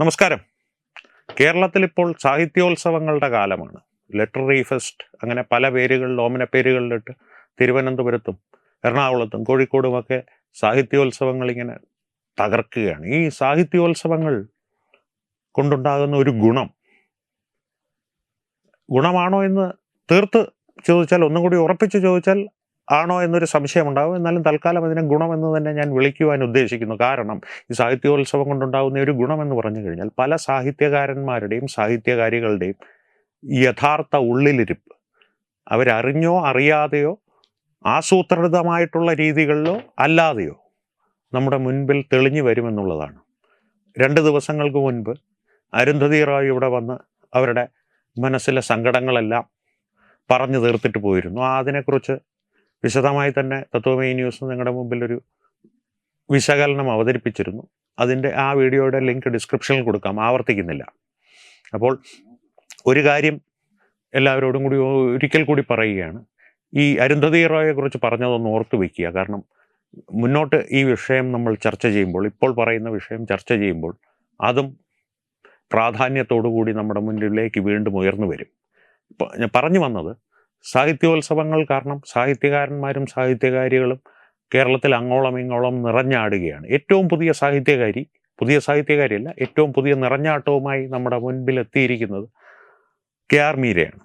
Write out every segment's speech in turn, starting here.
നമസ്കാരം. കേരളത്തിൽ ഇപ്പോൾ സാഹിത്യോത്സവങ്ങളുടെ കാലമാണ്. ലിറ്റററി ഫെസ്റ്റ് അങ്ങനെ പല പേരുകളിൽ ഓമന പേരുകളിലിട്ട് തിരുവനന്തപുരത്തും എറണാകുളത്തും കോഴിക്കോടുമൊക്കെ സാഹിത്യോത്സവങ്ങൾ ഇങ്ങനെ തകർക്കുകയാണ്. ഈ സാഹിത്യോത്സവങ്ങൾ കൊണ്ടുണ്ടാകുന്ന ഒരു ഗുണം ഗുണമാണോ എന്ന് തീർത്ത് ചോദിച്ചാൽ ഒന്നും കൂടി ഉറപ്പിച്ച് ചോദിച്ചാൽ ആണോ എന്നൊരു സംശയമുണ്ടാകും എന്നാലും തൽക്കാലം അതിനെ ഗുണമെന്ന് തന്നെ ഞാൻ വിളിക്കുവാൻ ഉദ്ദേശിക്കുന്നു. കാരണം ഈ സാഹിത്യോത്സവം കൊണ്ടുണ്ടാകുന്ന ഒരു ഗുണമെന്ന് പറഞ്ഞു കഴിഞ്ഞാൽ പല സാഹിത്യകാരന്മാരുടെയും സാഹിത്യകാരികളുടെയും യഥാർത്ഥ ഉള്ളിലിരിപ്പ് അവരറിഞ്ഞോ അറിയാതെയോ ആസൂത്രിതമായിട്ടുള്ള രീതികളിലോ അല്ലാതെയോ നമ്മുടെ മുൻപിൽ തെളിഞ്ഞു വരുമെന്നുള്ളതാണ്. രണ്ട് ദിവസങ്ങൾക്ക് മുൻപ് അരുന്ധതി റായ് ഇവിടെ വന്ന് അവരുടെ മനസ്സിലെ സങ്കടങ്ങളെല്ലാം പറഞ്ഞു തീർത്തിട്ട് പോയിരുന്നു. അതിനെക്കുറിച്ച് വിശദമായി തന്നെ തത്വമേ ന്യൂസ് നിങ്ങളുടെ മുമ്പിൽ ഒരു വിശകലനം അവതരിപ്പിച്ചിരുന്നു. അതിന്റെ ആ വീഡിയോയുടെ ലിങ്ക് ഡിസ്ക്രിപ്ഷനിൽ കൊടുക്കാം. ആവർത്തിക്കുന്നില്ല. അപ്പോൾ ഒരു കാര്യം എല്ലാവരോടും കൂടി ഒരിക്കൽ കൂടി പറയുകയാണ്. ഈ അരുന്ധതി റോയെക്കുറിച്ച് പറഞ്ഞതൊന്ന് ഓർത്തു വയ്ക്കുക കാരണം മുന്നോട്ട് ഈ വിഷയം നമ്മൾ ചർച്ച ചെയ്യുമ്പോൾ ഇപ്പോൾ പറയുന്ന വിഷയം ചർച്ച ചെയ്യുമ്പോൾ അതും പ്രാധാന്യത്തോടു കൂടി നമ്മുടെ മുന്നിലേക്ക് വീണ്ടും ഉയർന്നു വരും. ഞാൻ പറഞ്ഞു വന്നത് സാഹിത്യോത്സവങ്ങൾ കാരണം സാഹിത്യകാരന്മാരും സാഹിത്യകാരികളും കേരളത്തിൽ അങ്ങോളം ഇങ്ങോളം നിറഞ്ഞാടുകയാണ്. ഏറ്റവും പുതിയ സാഹിത്യകാരി പുതിയ സാഹിത്യകാരിയല്ല ഏറ്റവും പുതിയ നിറഞ്ഞാട്ടവുമായി നമ്മുടെ മുൻപിൽ എത്തിയിരിക്കുന്നത് കെ ആർ മീരയാണ്.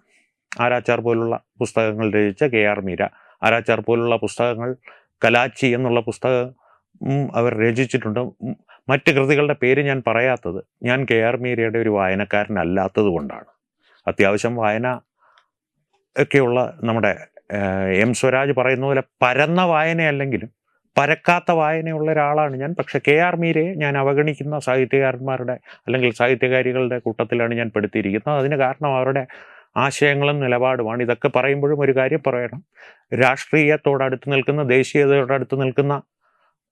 ആരാച്ചാർ പോലുള്ള പുസ്തകങ്ങൾ രചിച്ച കെ ആർ മീര. ആരാച്ചാർ പോലുള്ള പുസ്തകങ്ങൾ കലാച്ചി എന്നുള്ള പുസ്തകം അവർ രചിച്ചിട്ടുണ്ട്. മറ്റ് കൃതികളുടെ പേര് ഞാൻ പറയാത്തത് ഞാൻ കെ ആർ മീരയുടെ ഒരു വായനക്കാരനല്ലാത്തത് കൊണ്ടാണ് അത്യാവശ്യം വായന ഒക്കെയുള്ള നമ്മുടെ എം സ്വരാജ് പറയുന്ന പോലെ പരന്ന വായനയല്ലെങ്കിലും പരക്കാത്ത വായനയുള്ള ഒരാളാണ് ഞാൻ. പക്ഷെ കെ ആർ മീരയെ ഞാൻ അവഗണിക്കുന്ന സാഹിത്യകാരന്മാരുടെ അല്ലെങ്കിൽ സാഹിത്യകാരികളുടെ കൂട്ടത്തിലാണ് ഞാൻ പെടുത്തിയിരിക്കുന്നത്. അതിന് കാരണം അവരുടെ ആശയങ്ങളും നിലപാടുമാണ്. ഇതൊക്കെ പറയുമ്പോഴും ഒരു കാര്യം പറയണം. രാഷ്ട്രീയത്തോടടുത്ത് നിൽക്കുന്ന ദേശീയതയോടടുത്ത് നിൽക്കുന്ന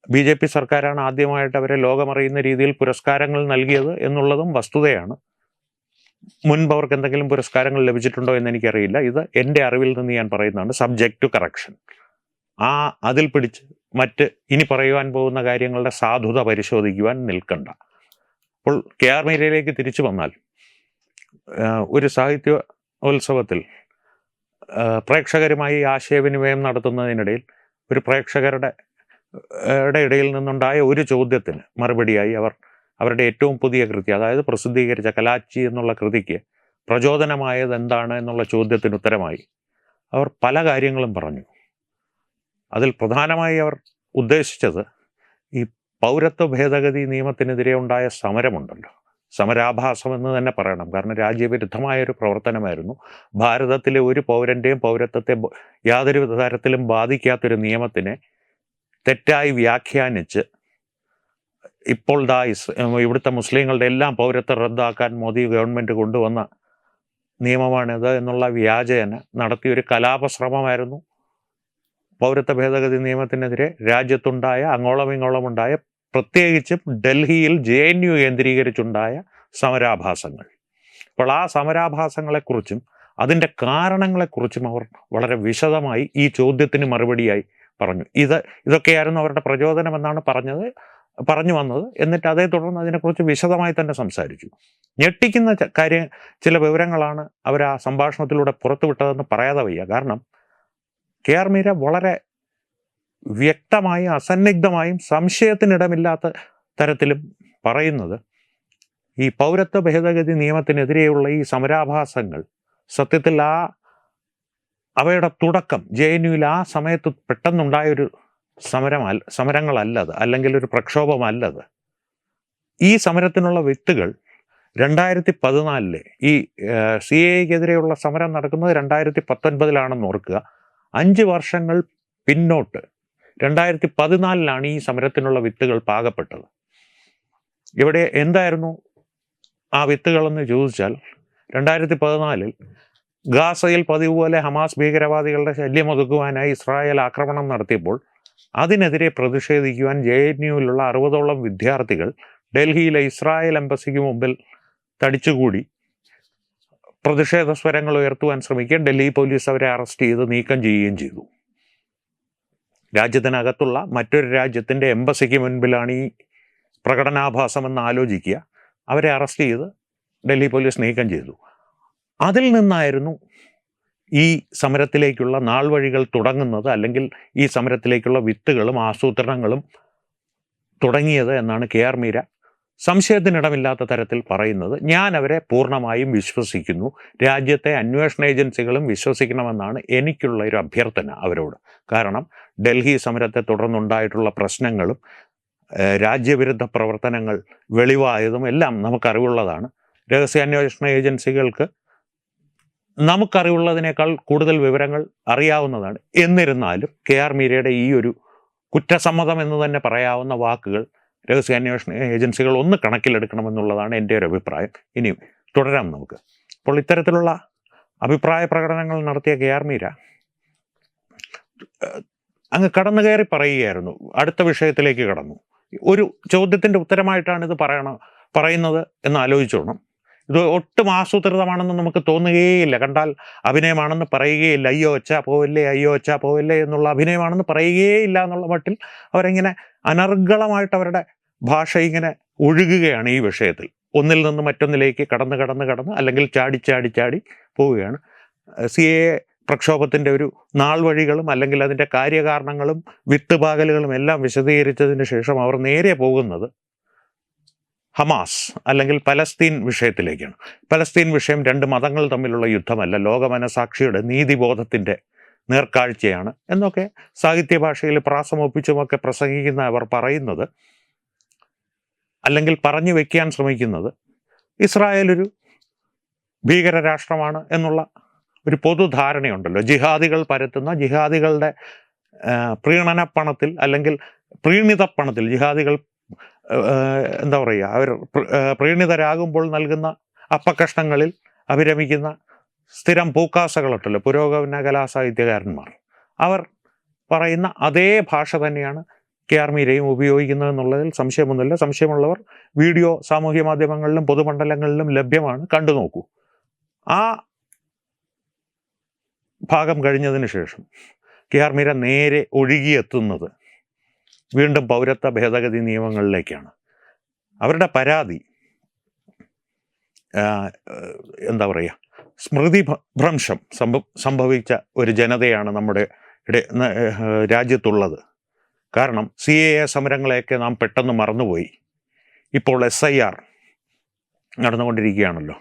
ബി ജെ പി സർക്കാരാണ് ആദ്യമായിട്ട് അവരെ ലോകമറിയുന്ന രീതിയിൽ പുരസ്കാരങ്ങൾ നൽകിയത് എന്നുള്ളതും വസ്തുതയാണ്. മുൻപ് അവർക്ക് എന്തെങ്കിലും പുരസ്കാരങ്ങൾ ലഭിച്ചിട്ടുണ്ടോ എന്ന് എനിക്കറിയില്ല. ഇത് എന്റെ അറിവിൽ നിന്ന് ഞാൻ പറയുന്നതാണ് സബ്ജക്റ്റ് ടു കറക്ഷൻ ആ അതിൽ പിടിച്ച് മറ്റ് ഇനി പറയുവാൻ പോകുന്ന കാര്യങ്ങളുടെ സാധുത പരിശോധിക്കുവാൻ നിൽക്കണ്ട. അപ്പോൾ കെ ആർ മീരയിലേക്ക് തിരിച്ചു വന്നാൽ ഒരു സാഹിത്യോത്സവത്തിൽ പ്രേക്ഷകരുമായി ആശയവിനിമയം നടത്തുന്നതിനിടയിൽ ഒരു പ്രേക്ഷകരുടെ ഇടയിൽ നിന്നുണ്ടായ ഒരു ചോദ്യത്തിന് മറുപടിയായി അവർ അവരുടെ ഏറ്റവും പുതിയ കൃതി അതായത് പ്രസിദ്ധീകരിച്ച കലാച്ചി എന്നുള്ള കൃതിക്ക് പ്രചോദനമായത് എന്താണ് എന്നുള്ള ചോദ്യത്തിന് ഉത്തരമായി. അവർ പല കാര്യങ്ങളും പറഞ്ഞു. അതിൽ പ്രധാനമായി അവർ ഉദ്ദേശിച്ചത് ഈ പൗരത്വ ഭേദഗതി നിയമത്തിനെതിരെ ഉണ്ടായ സമരമുണ്ടല്ലോ. സമരാഭാസം എന്ന് തന്നെ പറയണം. കാരണം രാജ്യവിരുദ്ധമായ ഒരു പ്രവർത്തനമായിരുന്നു. ഭാരതത്തിലെ ഒരു പൗരന്റെയും പൗരത്വത്തെ യാതൊരു തരത്തിലും ബാധിക്കാത്തൊരു നിയമത്തിനെ തെറ്റായി വ്യാഖ്യാനിച്ച് ഇപ്പോൾ ദാ ഇവിടുത്തെ മുസ്ലിങ്ങളുടെ എല്ലാം പൗരത്വം റദ്ദാക്കാൻ മോദി ഗവൺമെന്റ് കൊണ്ടുവന്ന നിയമമാണിത് എന്നുള്ള വ്യാജേന നടത്തിയ ഒരു കലാപശ്രമമായിരുന്നു. പൗരത്വ ഭേദഗതി നിയമത്തിനെതിരെ രാജ്യത്തുണ്ടായ അങ്ങോളം ഇങ്ങോളം ഉണ്ടായ പ്രത്യേകിച്ചും ഡൽഹിയിൽ ജെ എൻ യു കേന്ദ്രീകരിച്ചുണ്ടായ സമരാഭാസങ്ങൾ. അപ്പോൾ ആ സമരാഭാസങ്ങളെക്കുറിച്ചും അതിന്റെ കാരണങ്ങളെക്കുറിച്ചും അവർ വളരെ വിശദമായി ഈ ചോദ്യത്തിന് മറുപടിയായി പറഞ്ഞു. ഇത് ഇതൊക്കെയായിരുന്നു അവരുടെ പ്രചോദനമെന്നാണ് പറഞ്ഞത്. പറഞ്ഞു വന്നത്. എന്നിട്ട് അതേ തുടർന്ന് അതിനെക്കുറിച്ച് വിശദമായി തന്നെ സംസാരിച്ചു. ഞെട്ടിക്കുന്ന കാര്യം ചില വിവരങ്ങളാണ് അവർ ആ സംഭാഷണത്തിലൂടെ പുറത്തുവിട്ടതെന്ന് പറയാതെ വയ്യ. കാരണം കെ ആർ മീര വളരെ വ്യക്തമായും അസന്നിഗ്ധമായും സംശയത്തിനിടമില്ലാത്ത തരത്തിലും പറയുന്നത് ഈ പൗരത്വ ഭേദഗതി നിയമത്തിനെതിരെയുള്ള ഈ സമരാഭാസങ്ങൾ സത്യത്തിൽ ആ അവയുടെ തുടക്കം ജെ എൻ യുവിൽ ആ സമയത്ത് പെട്ടെന്നുണ്ടായൊരു സമരമല്ല സമരങ്ങളല്ലത് അല്ലെങ്കിൽ ഒരു പ്രക്ഷോഭമല്ലത്. ഈ സമരത്തിനുള്ള വിത്തുകൾ രണ്ടായിരത്തി പതിനാലിലെ ഈ സി എക്കെതിരെയുള്ള സമരം നടക്കുന്നത് രണ്ടായിരത്തി പത്തൊൻപതിലാണെന്ന് ഓർക്കുക. അഞ്ച് വർഷങ്ങൾ പിന്നോട്ട് രണ്ടായിരത്തി പതിനാലിലാണ് ഈ സമരത്തിനുള്ള വിത്തുകൾ പാകപ്പെട്ടത്. ഇവിടെ എന്തായിരുന്നു ആ വിത്തുകളെന്ന് ചോദിച്ചാൽ രണ്ടായിരത്തി പതിനാലിൽ ഗാസയിൽ പതിവ് പോലെ ഹമാസ് ഭീകരവാദികളുടെ ശല്യം ഒതുക്കുവാനായി ഇസ്രായേൽ ആക്രമണം നടത്തിയപ്പോൾ അതിനെതിരെ പ്രതിഷേധിക്കുവാൻ ജെ എൻ യുവിലുള്ള അറുപതോളം വിദ്യാർത്ഥികൾ ഡൽഹിയിലെ ഇസ്രായേൽ എംബസിക്ക് മുമ്പിൽ തടിച്ചുകൂടി. പ്രതിഷേധ സ്വരങ്ങൾ ഉയർത്തുവാൻ ശ്രമിക്കുക ഡൽഹി പോലീസ് അവരെ അറസ്റ്റ് ചെയ്ത് നീക്കം ചെയ്യുകയും ചെയ്തു. രാജ്യത്തിനകത്തുള്ള മറ്റൊരു രാജ്യത്തിന്റെ എംബസിക്ക് മുൻപിലാണ് ഈ പ്രകടനാഭാസമെന്ന് ആലോചിക്കുക. അവരെ അറസ്റ്റ് ചെയ്ത് ഡൽഹി പോലീസ് നീക്കം ചെയ്തു. അതിൽ നിന്നായിരുന്നു ഈ സമരത്തിലേക്കുള്ള നാൾ വഴികൾ തുടങ്ങുന്നത് അല്ലെങ്കിൽ ഈ സമരത്തിലേക്കുള്ള വിത്തുകളും ആസൂത്രണങ്ങളും തുടങ്ങിയത് എന്നാണ് കെ ആർ മീര സംശയത്തിനിടമില്ലാത്ത തരത്തിൽ പറയുന്നത്. ഞാൻ അവരെ പൂർണമായും വിശ്വസിക്കുന്നു. രാജ്യത്തെ അന്വേഷണ ഏജൻസികളും വിശ്വസിക്കണമെന്നാണ് എനിക്കുള്ള ഒരു അഭ്യർത്ഥന അവരോട്. കാരണം ഡൽഹി സമരത്തെ തുടർന്നുണ്ടായിട്ടുള്ള പ്രശ്നങ്ങളും രാജ്യവിരുദ്ധ പ്രവർത്തനങ്ങൾ വെളിവായതും എല്ലാം നമുക്കറിവുള്ളതാണ്. രഹസ്യാന്വേഷണ ഏജൻസികൾക്ക് നമുക്കറിവുള്ളതിനേക്കാൾ കൂടുതൽ വിവരങ്ങൾ അറിയാവുന്നതാണ്. എന്നിരുന്നാലും കെ ആർ മീരയുടെ ഈ ഒരു കുറ്റസമ്മതം എന്ന് തന്നെ പറയാവുന്ന വാക്കുകൾ രഹസ്യാന്വേഷണ ഏജൻസികൾ ഒന്ന് കണക്കിലെടുക്കണമെന്നുള്ളതാണ് എന്റെ ഒരു അഭിപ്രായം. ഇനിയും തുടരാം നമുക്ക്. അപ്പോൾ ഇത്തരത്തിലുള്ള അഭിപ്രായ പ്രകടനങ്ങൾ നടത്തിയ കെ ആർ മീര അങ്ങ് കടന്നു കയറി പറയുകയായിരുന്നു. അടുത്ത വിഷയത്തിലേക്ക് കടന്നു. ഒരു ചോദ്യത്തിന്റെ ഉത്തരമായിട്ടാണ് ഇത് പറയണം പറയുന്നത് എന്ന് ആലോചിച്ചോണം. ഇത് ഒട്ടും ആസൂത്രിതമാണെന്ന് നമുക്ക് തോന്നുകയേയില്ല. കണ്ടാൽ അഭിനയമാണെന്ന് പറയുകയില്ല അയ്യോ ഒച്ച പോവില്ലേ അയ്യോ ഒച്ച പോവില്ലേ എന്നുള്ള അഭിനയമാണെന്ന് പറയുകയേയില്ല എന്നുള്ള മട്ടിൽ അവരിങ്ങനെ അനർഗളമായിട്ട് അവരുടെ ഭാഷ ഇങ്ങനെ ഒഴുകുകയാണ് ഈ വിഷയത്തിൽ. ഒന്നിൽ നിന്ന് മറ്റൊന്നിലേക്ക് കടന്ന് കടന്ന് കടന്ന് അല്ലെങ്കിൽ ചാടി ചാടി ചാടി പോവുകയാണ്. സി എ പ്രക്ഷോഭത്തിന്റെ ഒരു നാൾ വഴികളും അല്ലെങ്കിൽ അതിന്റെ കാര്യകാരണങ്ങളും വിത്തുപാകലുകളും എല്ലാം വിശദീകരിച്ചതിന് ശേഷം അവർ നേരെ പോകുന്നത് ഹമാസ് അല്ലെങ്കിൽ പലസ്തീൻ വിഷയത്തിലേക്കാണ്. പലസ്തീൻ വിഷയം രണ്ട് മതങ്ങൾ തമ്മിലുള്ള യുദ്ധമല്ല ലോകമനസാക്ഷിയുടെ നീതിബോധത്തിന്റെ നേർക്കാഴ്ചയാണ് എന്നൊക്കെ സാഹിത്യ ഭാഷയിൽ പ്രാസമൊപ്പിച്ചുമൊക്കെ പ്രസംഗിക്കുന്ന അവർ പറയുന്നത് അല്ലെങ്കിൽ പറഞ്ഞു വയ്ക്കാൻ ശ്രമിക്കുന്നത് ഇസ്രായേൽ ഒരു ഭീകര രാഷ്ട്രമാണ് എന്നുള്ള ഒരു പൊതുധാരണയുണ്ടല്ലോ. ജിഹാദികൾ പരത്തുന്ന ജിഹാദികളുടെ പ്രീണനപ്പണത്തിൽ അല്ലെങ്കിൽ പ്രീണിതപ്പണത്തിൽ ജിഹാദികൾ എന്താ പറയുക അവർ പ്ര- പ്രീണിതരാകുമ്പോൾ നൽകുന്ന അപ്പക്കഷ്ണങ്ങളിൽ അഭിരമിക്കുന്ന സ്ഥിരം പൂക്കാസകളുണ്ടല്ലോ പുരോഗമന കലാസാഹിത്യകാരന്മാർ അവർ പറയുന്ന അതേ ഭാഷ തന്നെയാണ് കെ ആർ മീരയും ഉപയോഗിക്കുന്നത് എന്നുള്ളതിൽ സംശയമൊന്നുമില്ല. സംശയമുള്ളവർ വീഡിയോ സാമൂഹ്യ മാധ്യമങ്ങളിലും പൊതുമണ്ഡലങ്ങളിലും ലഭ്യമാണ് കണ്ടു നോക്കൂ. ആ ഭാഗം കഴിഞ്ഞതിന് ശേഷം കെ ആർ മീര നേരെ ഒഴുകിയെത്തുന്നത് വീണ്ടും പൗരത്വ ഭേദഗതി നിയമങ്ങളിലേക്കാണ്. അവരുടെ പരാതി എന്താ പറയുക സ്മൃതി ഭ്രംശം സംഭ സംഭവിച്ച ഒരു ജനതയാണ് നമ്മുടെ രാജ്യത്തുള്ളത്. കാരണം സി എ എ സമരങ്ങളെയൊക്കെ നാം പെട്ടെന്ന് മറന്നുപോയി. ഇപ്പോൾ എസ് ഐ ആർ നടന്നുകൊണ്ടിരിക്കുകയാണല്ലോ.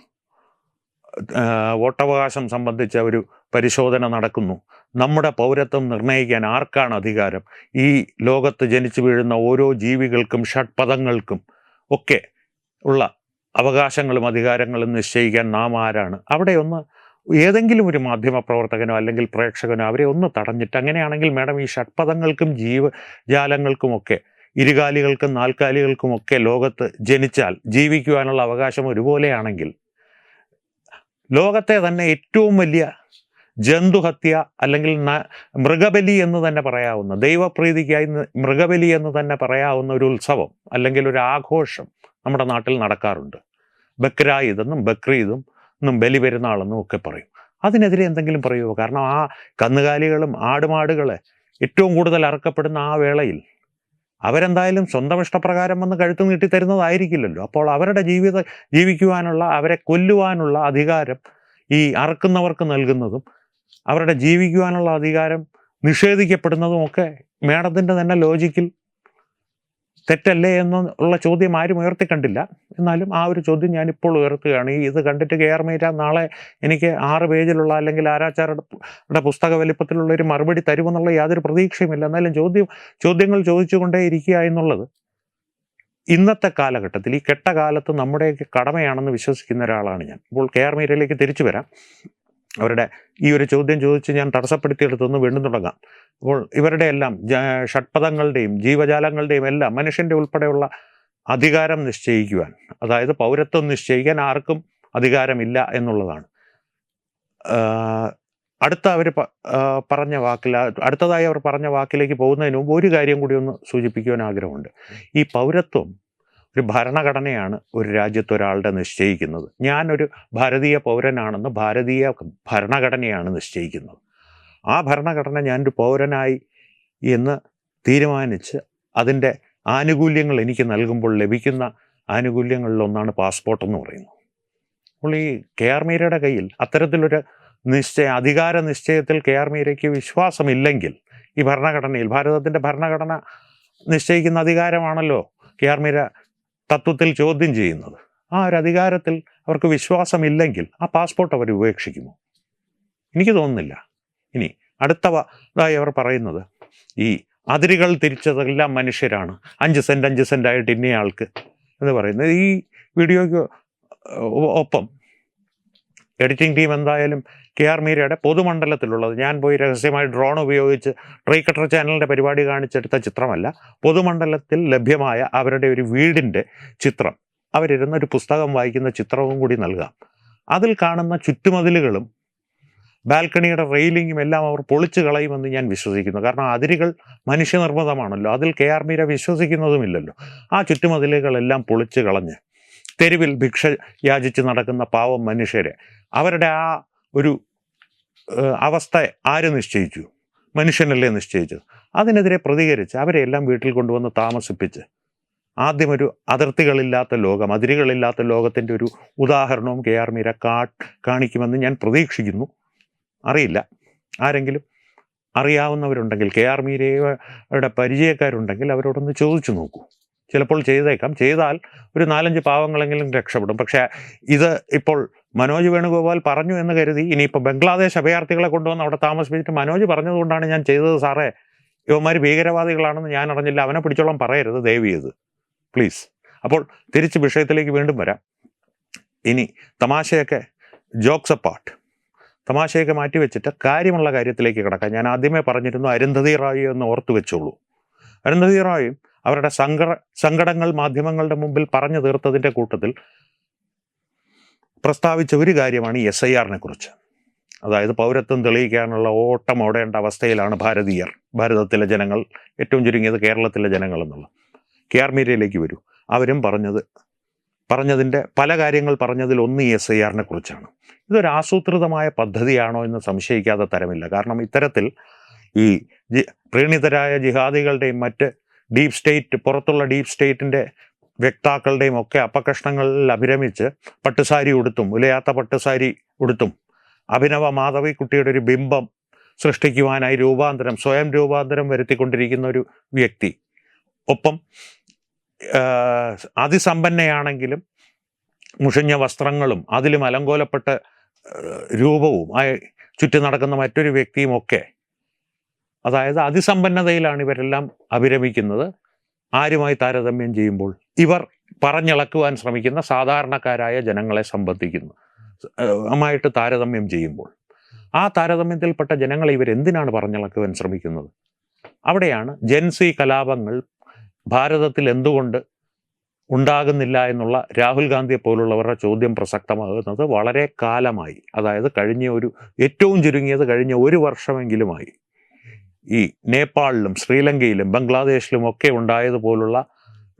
വോട്ടവകാശം സംബന്ധിച്ച ഒരു പരിശോധന നടക്കുന്നു. നമ്മുടെ പൗരത്വം നിർണയിക്കാൻ ആർക്കാണ് അധികാരം? ഈ ലോകത്ത് ജനിച്ചു വീഴുന്ന ഓരോ ജീവികൾക്കും ഷഡ്പദങ്ങൾക്കും ഒക്കെ ഉള്ള അവകാശങ്ങളും അധികാരങ്ങളും നിശ്ചയിക്കാൻ നാം ആരാണ്? അവിടെ ഒന്ന് ഏതെങ്കിലും ഒരു മാധ്യമ പ്രവർത്തകനോ അല്ലെങ്കിൽ പ്രേക്ഷകനോ അവരെ ഒന്ന് തടഞ്ഞിട്ട് അങ്ങനെയാണെങ്കിൽ മാഡം ഈ ഷഡ്പദങ്ങൾക്കും ജീവജാലങ്ങൾക്കുമൊക്കെ ഇരുകാലികൾക്കും നാൽക്കാലികൾക്കുമൊക്കെ ലോകത്ത് ജനിച്ചാൽ ജീവിക്കുവാനുള്ള അവകാശം ഒരുപോലെയാണെങ്കിൽ ലോകത്തെ തന്നെ ഏറ്റവും വലിയ ജന്തുഹത്യ അല്ലെങ്കിൽ മൃഗബലി എന്ന് തന്നെ പറയാവുന്ന ദൈവപ്രീതിക്കായി മൃഗബലി എന്ന് തന്നെ പറയാവുന്ന ഒരു ഉത്സവം അല്ലെങ്കിൽ ഒരു ആഘോഷം നമ്മുടെ നാട്ടിൽ നടക്കാറുണ്ട്. ബക്രായിദ് എന്നും ബക്രീദും എന്നും ബലി പെരുന്നാളെന്നും ഒക്കെ പറയും. അതിനെതിരെ എന്തെങ്കിലും പറയുമോ കാരണം ആ കന്നുകാലികളും ആടുമാടുകളെ ഏറ്റവും കൂടുതൽ അറക്കപ്പെടുന്ന ആ വേളയിൽ അവരെന്തായാലും സ്വന്തം ഇഷ്ടപ്രകാരം വന്ന് കഴുത്ത് നീട്ടി തരുന്നതായിരിക്കില്ലല്ലോ. അപ്പോൾ അവരുടെ ജീവിത ജീവിക്കുവാനുള്ള അവരെ കൊല്ലുവാനുള്ള അധികാരം ഈ അറക്കുന്നവർക്ക് നൽകുന്നതും അവരുടെ ജീവിക്കുവാനുള്ള അധികാരം നിഷേധിക്കപ്പെടുന്നതും ഒക്കെ മേഡത്തിന്റെ തന്നെ ലോജിക്കിൽ തെറ്റല്ലേ എന്നുള്ള ചോദ്യം ആരും ഉയർത്തിക്കണ്ടില്ല. എന്നാലും ആ ഒരു ചോദ്യം ഞാനിപ്പോൾ ഉയർത്തുകയാണ്. ഈ ഇത് കണ്ടിട്ട് കെ ആർ നാളെ എനിക്ക് ആറ് പേജിലുള്ള അല്ലെങ്കിൽ ആരാച്ചാരുടെ പുസ്തക വലിപ്പത്തിലുള്ള ഒരു മറുപടി തരുമെന്നുള്ള യാതൊരു പ്രതീക്ഷയുമില്ല. എന്നാലും ചോദ്യം ചോദ്യങ്ങൾ ചോദിച്ചുകൊണ്ടേ ഇരിക്കുക എന്നുള്ളത് ഇന്നത്തെ കാലഘട്ടത്തിൽ ഈ കെട്ട കാലത്ത് നമ്മുടെയൊക്കെ കടമയാണെന്ന് വിശ്വസിക്കുന്ന ഒരാളാണ് ഞാൻ. അപ്പോൾ കെ ആർ മീരയിലേക്ക് തിരിച്ചു വരാം. അവരുടെ ഈ ഒരു ചോദ്യം ചോദിച്ച് ഞാൻ തടസ്സപ്പെടുത്തിയെടുത്തൊന്ന് വീണ്ടും തുടങ്ങാം. അപ്പോൾ ഇവരുടെ എല്ലാം ഷഡ്പഥങ്ങളുടെയും ജീവജാലങ്ങളുടെയും എല്ലാം മനുഷ്യന്റെ ഉൾപ്പെടെയുള്ള അധികാരം നിശ്ചയിക്കുവാൻ അതായത് പൗരത്വം നിശ്ചയിക്കാൻ ആർക്കും അധികാരമില്ല എന്നുള്ളതാണ്. അടുത്ത അവർ പറഞ്ഞ വാക്കിൽ അടുത്തതായി അവർ പറഞ്ഞ വാക്കിലേക്ക് പോകുന്നതിന് മുമ്പ് ഒരു കാര്യം കൂടി ഒന്ന് സൂചിപ്പിക്കുവാൻ ആഗ്രഹമുണ്ട്. ഈ പൗരത്വം ഒരു ഭരണഘടനയാണ് ഒരു രാജ്യത്ത് ഒരാളുടെ നിശ്ചയിക്കുന്നത്. ഞാനൊരു ഭാരതീയ പൗരനാണെന്ന് ഭാരതീയ ഭരണഘടനയാണ് നിശ്ചയിക്കുന്നത്. ആ ഭരണഘടന ഞാനൊരു പൗരനായി എന്ന് തീരുമാനിച്ച് അതിന്റെ ആനുകൂല്യങ്ങൾ എനിക്ക് നൽകുമ്പോൾ ലഭിക്കുന്ന ആനുകൂല്യങ്ങളിലൊന്നാണ് പാസ്പോർട്ട് എന്ന് പറയുന്നത്. അപ്പോൾ ഈ കെ ആർ മീരയുടെ കയ്യിൽ അത്തരത്തിലൊരു നിശ്ചയ അധികാര നിശ്ചയത്തിൽ കെ ആർ മീരയ്ക്ക് വിശ്വാസമില്ലെങ്കിൽ ഈ ഭരണഘടനയിൽ ഭാരതത്തിന്റെ ഭരണഘടന നിശ്ചയിക്കുന്ന അധികാരമാണല്ലോ കെ ആർ മീര തത്വത്തിൽ ചോദ്യം ചെയ്യുന്നത്. ആ ഒരു അധികാരത്തിൽ അവർക്ക് വിശ്വാസമില്ലെങ്കിൽ ആ പാസ്പോർട്ട് അവർ ഉപേക്ഷിക്കുമോ? എനിക്ക് തോന്നുന്നില്ല. ഇനി അടുത്തതായി അവർ പറയുന്നത് ഈ അതിരുകൾ തിരിച്ചതെല്ലാം മനുഷ്യരാണ്. അഞ്ച് സെന്റ് അഞ്ച് സെന്റായിട്ട് ഇന്നയാൾക്ക് എന്ന് പറയുന്നത്. ഈ വീഡിയോയ്ക്ക് ഒപ്പം എഡിറ്റിംഗ് ടീം എന്തായാലും കെ ആർ മീരയുടെ പൊതുമണ്ഡലത്തിലുള്ളത്. ഞാൻ പോയി രഹസ്യമായി ഡ്രോൺ ഉപയോഗിച്ച് ട്രീ കട്ടർ ചാനലിന്റെ പരിപാടി കാണിച്ചെടുത്ത ചിത്രമല്ല. പൊതുമണ്ഡലത്തിൽ ലഭ്യമായ അവരുടെ ഒരു വീടിന്റെ ചിത്രം. അവരിരുന്ന ഒരു പുസ്തകം വായിക്കുന്ന ചിത്രവും കൂടി നൽകാം. അതിൽ കാണുന്ന ചുറ്റുമതിലുകളും ബാൽക്കണിയുടെ റെയിലിങ്ങും എല്ലാം അവർ പൊളിച്ചു കളയുമെന്ന് ഞാൻ വിശ്വസിക്കുന്നു. കാരണം അതിരുകൾ മനുഷ്യനിർമ്മിതമാണല്ലോ. അതിൽ കെ ആർ മീര വിശ്വസിക്കുന്നതുമില്ലല്ലോ. ആ ചുറ്റുമതിലുകളെല്ലാം പൊളിച്ചു കളഞ്ഞ് തെരുവിൽ ഭിക്ഷ യാചിച്ച് നടക്കുന്ന പാവം മനുഷ്യരെ. അവരുടെ ആ ഒരു അവസ്ഥ ആര് നിശ്ചയിച്ചു? മനുഷ്യനല്ലേ നിശ്ചയിച്ചത്? അതിനെതിരെ പ്രതികരിച്ച് അവരെ എല്ലാം വീട്ടിൽ കൊണ്ടുവന്ന് താമസിപ്പിച്ച്. ആദ്യം ഒരു അതിർത്തികളില്ലാത്ത ലോകം അതിരുകളില്ലാത്ത ലോകത്തിന്റെ ഒരു ഉദാഹരണവും കെ ആർ മീര കാ കാണിക്കുമെന്ന് ഞാൻ പ്രതീക്ഷിക്കുന്നു. അറിയില്ല. ആരെങ്കിലും അറിയാവുന്നവരുണ്ടെങ്കിൽ കെ ആർ മീരയുടെ പരിചയക്കാരുണ്ടെങ്കിൽ അവരോടൊന്ന് ചോദിച്ചു നോക്കൂ. ചിലപ്പോൾ ചെയ്തേക്കാം. ചെയ്താൽ ഒരു നാലഞ്ച് പാവങ്ങളെങ്കിലും രക്ഷപ്പെടും. പക്ഷേ ഇത് ഇപ്പോൾ മനോജ് വേണുഗോപാൽ പറഞ്ഞു എന്ന് കരുതി. ഇനിയിപ്പോൾ ബംഗ്ലാദേശ് അഭയാർത്ഥികളെ കൊണ്ടുവന്ന് അവിടെ താമസിപ്പിച്ചിട്ട് മനോജ് പറഞ്ഞതുകൊണ്ടാണ് ഞാൻ ചെയ്തത് സാറേ. ഇവന്മാർ ഭീകരവാദികളാണെന്ന് ഞാൻ അറിഞ്ഞില്ല. അവനെ പിടിച്ചോളം പറയരുത് ദയവ് ചെയ്ത് പ്ലീസ്. അപ്പോൾ തിരിച്ച് വിഷയത്തിലേക്ക് വീണ്ടും വരാം. ഇനി തമാശയൊക്കെ ജോക്സ് അപ്പാർട്ട്. തമാശയൊക്കെ മാറ്റി വെച്ചിട്ട് കാര്യമുള്ള കാര്യത്തിലേക്ക് കിടക്കാം. ഞാൻ ആദ്യമേ പറഞ്ഞിരുന്നു അരുന്ധതി റായി എന്ന് ഓർത്തു വെച്ചോളൂ. അരുന്ധതി റായും അവരുടെ സങ്കട സങ്കടങ്ങൾ മാധ്യമങ്ങളുടെ മുമ്പിൽ പറഞ്ഞു തീർത്തതിന്റെ കൂട്ടത്തിൽ പ്രസ്താവിച്ച ഒരു കാര്യമാണ് എസ് ഐ ആറിനെ കുറിച്ച്. അതായത് പൗരത്വം തെളിയിക്കാനുള്ള ഓട്ടം ഓടേണ്ട അവസ്ഥയിലാണ് ഭാരതീയർ ഭാരതത്തിലെ ജനങ്ങൾ ഏറ്റവും ചുരുങ്ങിയത് കേരളത്തിലെ ജനങ്ങൾ എന്നുള്ളത്. കെ ആർ മീരയിലേക്ക് വരൂ. അവരും പറഞ്ഞത് പറഞ്ഞതിന്റെ പല കാര്യങ്ങൾ പറഞ്ഞതിൽ ഒന്ന് ഈ എസ് ഐ ആറിനെ കുറിച്ചാണ്. ഇതൊരു ആസൂത്രിതമായ പദ്ധതിയാണോ എന്ന് സംശയിക്കാതെ തരമില്ല. കാരണം ഇത്തരത്തിൽ ഈ പ്രീണിതരായ ജിഹാദികളുടെയും മറ്റ് ഡീപ് സ്റ്റേറ്റ് പുറത്തുള്ള ഡീപ് സ്റ്റേറ്റിന്റെ വ്യക്താക്കളുടെയും ഒക്കെ അപകഷ്ണങ്ങളിൽ അഭിരമിച്ച് പട്ടുസാരി ഉടുത്തും ഉലയാത്ത പട്ടുസാരി ഉടുത്തും. അഭിനവ മാധവിക്കുട്ടിയുടെ ഒരു ബിംബം സൃഷ്ടിക്കുവാനായി രൂപാന്തരം സ്വയം രൂപാന്തരം വരുത്തിക്കൊണ്ടിരിക്കുന്ന ഒരു വ്യക്തി. ഒപ്പം അതിസമ്പന്നയാണെങ്കിലും മുഷിഞ്ഞ വസ്ത്രങ്ങളും അതിലും അലങ്കോലപ്പെട്ട രൂപവും ചുറ്റി നടക്കുന്ന മറ്റൊരു വ്യക്തിയും ഒക്കെ അതായത് അതിസമ്പന്നതയിലാണ് ഇവരെല്ലാം അഭിരമിക്കുന്നത്. ആരുമായി താരതമ്യം ചെയ്യുമ്പോൾ ഇവർ പറഞ്ഞിളക്കുവാൻ ശ്രമിക്കുന്ന സാധാരണക്കാരായ ജനങ്ങളെ സംബന്ധിക്കുന്നു. ആയിട്ട് താരതമ്യം ചെയ്യുമ്പോൾ. ആ താരതമ്യത്തിൽപ്പെട്ട ജനങ്ങളെ ഇവരെന്തിനാണ് പറഞ്ഞിളക്കുവാൻ ശ്രമിക്കുന്നത്? അവിടെയാണ് ജെൻസി കലാപങ്ങൾ ഭാരതത്തിൽ എന്തുകൊണ്ട് ഉണ്ടാകുന്നില്ല എന്നുള്ള രാഹുൽ ഗാന്ധിയെ പോലുള്ളവരുടെ ചോദ്യം പ്രസക്തമാകുന്നത് വളരെ കാലമായി. അതായത് കഴിഞ്ഞ ഒരു ഏറ്റവും ചുരുങ്ങിയത് കഴിഞ്ഞ ഒരു വർഷമെങ്കിലുമായി. ഈ നേപ്പാളിലും ശ്രീലങ്കയിലും ബംഗ്ലാദേശിലും ഒക്കെ ഉണ്ടായതുപോലുള്ള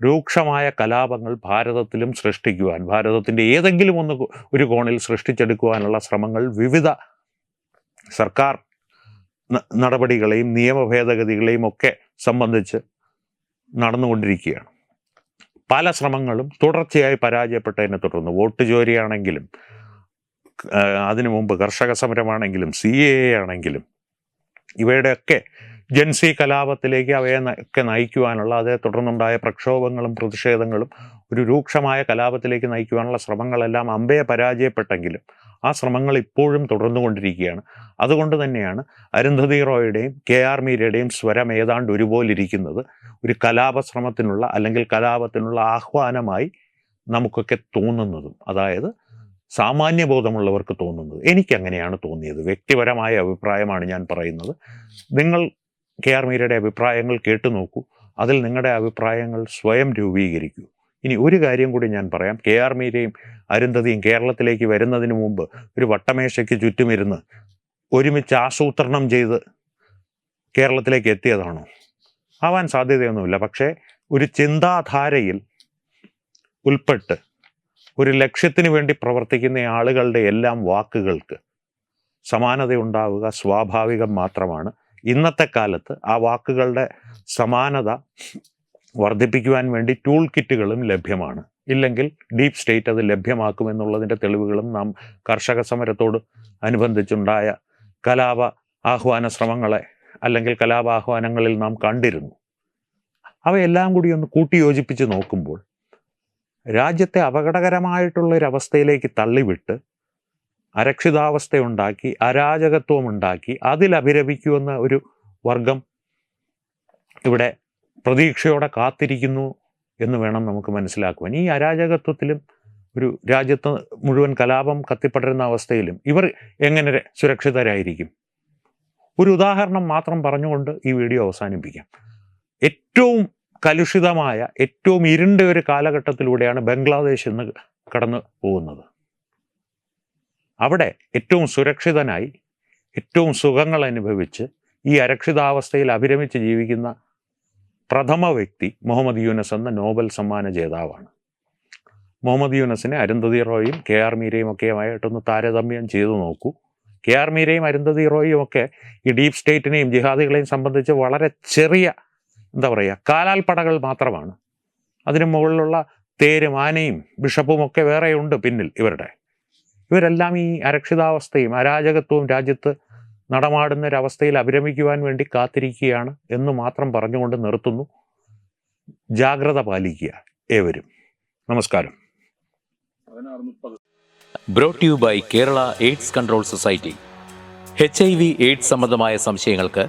രൂക്ഷമായ കലാപങ്ങൾ ഭാരതത്തിലും സൃഷ്ടിക്കുവാൻ ഭാരതത്തിന്റെ ഏതെങ്കിലും ഒന്ന് ഒരു കോണിൽ സൃഷ്ടിച്ചെടുക്കുവാനുള്ള ശ്രമങ്ങൾ വിവിധ സർക്കാർ നടപടികളെയും നിയമ ഭേദഗതികളെയും ഒക്കെ സംബന്ധിച്ച് നടന്നുകൊണ്ടിരിക്കുകയാണ്. പല ശ്രമങ്ങളും തുടർച്ചയായി പരാജയപ്പെട്ടതിനെ തുടർന്ന് വോട്ട് ചോരിയാണെങ്കിലും ആ, അതിനു മുമ്പ് കർഷക സമരമാണെങ്കിലും സി എ ആണെങ്കിലും ഇവയുടെയൊക്കെ ജൻസി കലാപത്തിലേക്ക് അവയെ ഒക്കെ നയിക്കുവാനുള്ള അതേ തുടർന്നുണ്ടായ പ്രക്ഷോഭങ്ങളും പ്രതിഷേധങ്ങളും ഒരു രൂക്ഷമായ കലാപത്തിലേക്ക് നയിക്കുവാനുള്ള ശ്രമങ്ങളെല്ലാം അമ്പയെ പരാജയപ്പെട്ടെങ്കിലും ആ ശ്രമങ്ങൾ ഇപ്പോഴും തുടർന്നുകൊണ്ടിരിക്കുകയാണ്. അതുകൊണ്ട് തന്നെയാണ് അരുന്ധതി റോയുടെയും കെ ആർ മീരയുടെയും സ്വരം ഏതാണ്ട് ഒരുപോലെ ഇരിക്കുന്നത് ഒരു കലാപശ്രമത്തിനുള്ള അല്ലെങ്കിൽ കലാപത്തിനുള്ള ആഹ്വാനമായി നമുക്കൊക്കെ തോന്നുന്നതും. അതായത് സാമാന്യബോധമുള്ളവർക്ക് തോന്നുന്നത്. എനിക്കങ്ങനെയാണ് തോന്നിയത്. വ്യക്തിപരമായ അഭിപ്രായമാണ് ഞാൻ പറയുന്നത്. നിങ്ങൾ കെ ആർ മീരയുടെ അഭിപ്രായങ്ങൾ കേട്ടു നോക്കൂ. അതിൽ നിങ്ങളുടെ അഭിപ്രായങ്ങൾ സ്വയം രൂപീകരിക്കൂ. ഇനി ഒരു കാര്യം കൂടി ഞാൻ പറയാം. കെ ആർ മീരയും അരുന്ധതിയും കേരളത്തിലേക്ക് വരുന്നതിന് മുമ്പ് ഒരു വട്ടമേശയ്ക്ക് ചുറ്റുമിരുന്ന് ഒരുമിച്ച് ആസൂത്രണം ചെയ്ത് കേരളത്തിലേക്ക് എത്തിയതാണോ? ആവാൻ സാധ്യതയൊന്നുമില്ല. പക്ഷേ ഒരു ചിന്താധാരയിൽ ഉൾപ്പെട്ട് ഒരു ലക്ഷ്യത്തിന് വേണ്ടി പ്രവർത്തിക്കുന്ന ആളുകളുടെ എല്ലാം വാക്കുകൾക്ക് സമാനതയുണ്ടാവുക സ്വാഭാവികം മാത്രമാണ്. ഇന്നത്തെ കാലത്ത് ആ വാക്കുകളുടെ സമാനത വർദ്ധിപ്പിക്കുവാൻ വേണ്ടി ടൂൾ കിറ്റുകളും ലഭ്യമാണ്. ഇല്ലെങ്കിൽ ഡീപ് സ്റ്റേറ്റ് അത് ലഭ്യമാക്കുമെന്നുള്ളതിന്റെ തെളിവുകളും നാം കർഷക സമരത്തോട് അനുബന്ധിച്ചുണ്ടായ കലാപ ആഹ്വാന ശ്രമങ്ങളെ അല്ലെങ്കിൽ കലാപാഹ്വാനങ്ങളിൽ നാം കണ്ടിരുന്നു. അവയെല്ലാം കൂടി ഒന്ന് കൂട്ടിയോജിപ്പിച്ച് നോക്കുമ്പോൾ രാജ്യത്തെ അപകടകരമായിട്ടുള്ളൊരവസ്ഥയിലേക്ക് തള്ളിവിട്ട് അരക്ഷിതാവസ്ഥയുണ്ടാക്കി അരാജകത്വം ഉണ്ടാക്കി അതിലഭിരപിക്കുമെന്ന ഒരു വർഗം ഇവിടെ പ്രതീക്ഷയോടെ കാത്തിരിക്കുന്നു എന്ന് വേണം നമുക്ക് മനസ്സിലാക്കുവാൻ. ഈ അരാജകത്വത്തിലും ഒരു രാജ്യത്ത് മുഴുവൻ കലാപം കത്തിപ്പടരുന്ന അവസ്ഥയിലും ഇവർ എങ്ങനെ സുരക്ഷിതരായിരിക്കും? ഒരു ഉദാഹരണം മാത്രം പറഞ്ഞുകൊണ്ട് ഈ വീഡിയോ അവസാനിപ്പിക്കാം. ഏറ്റവും കലുഷിതമായ ഏറ്റവും ഇരുണ്ട ഒരു കാലഘട്ടത്തിലൂടെയാണ് ബംഗ്ലാദേശ് ഇന്ന് കടന്നു പോകുന്നത്. അവിടെ ഏറ്റവും സുരക്ഷിതനായി ഏറ്റവും സുഖങ്ങൾ അനുഭവിച്ച് ഈ അരക്ഷിതാവസ്ഥയിൽ അഭിരമിച്ച് ജീവിക്കുന്ന പ്രഥമ വ്യക്തി മുഹമ്മദ് യൂനസ് എന്ന നോബൽ സമ്മാന ജേതാവാണ്. മുഹമ്മദ് യൂനസിനെ അരുന്ധതി റോയും കെ ആർ മീരയും ഒക്കെയുമായിട്ടൊന്ന് താരതമ്യം ചെയ്തു നോക്കൂ. കെ ആർ മീരയും അരുന്ധതി റോയും ഒക്കെ ഈ ഡീപ് സ്റ്റേറ്റിനെയും ജിഹാദികളെയും സംബന്ധിച്ച് വളരെ ചെറിയ എന്താ പറയുക കാലാൽപ്പടകൾ മാത്രമാണ്. അതിന് മുകളിലുള്ള തേരും ആനയും ബിഷപ്പും ഒക്കെ വേറെയുണ്ട് പിന്നിൽ ഇവരുടെ. ഇവരെല്ലാം ഈ അരക്ഷിതാവസ്ഥയും അരാജകത്വവും രാജ്യത്ത് നടമാടുന്ന ഒരവസ്ഥയിൽ അഭിരമിക്കുവാൻ വേണ്ടി കാത്തിരിക്കുകയാണ് എന്ന് മാത്രം പറഞ്ഞുകൊണ്ട് നിർത്തുന്നു. ജാഗ്രത പാലിക്കുക ഏവരും. നമസ്കാരം. Brought by Kerala AIDS control society H I V AIDS സംബന്ധമായ സംശയങ്ങൾക്ക്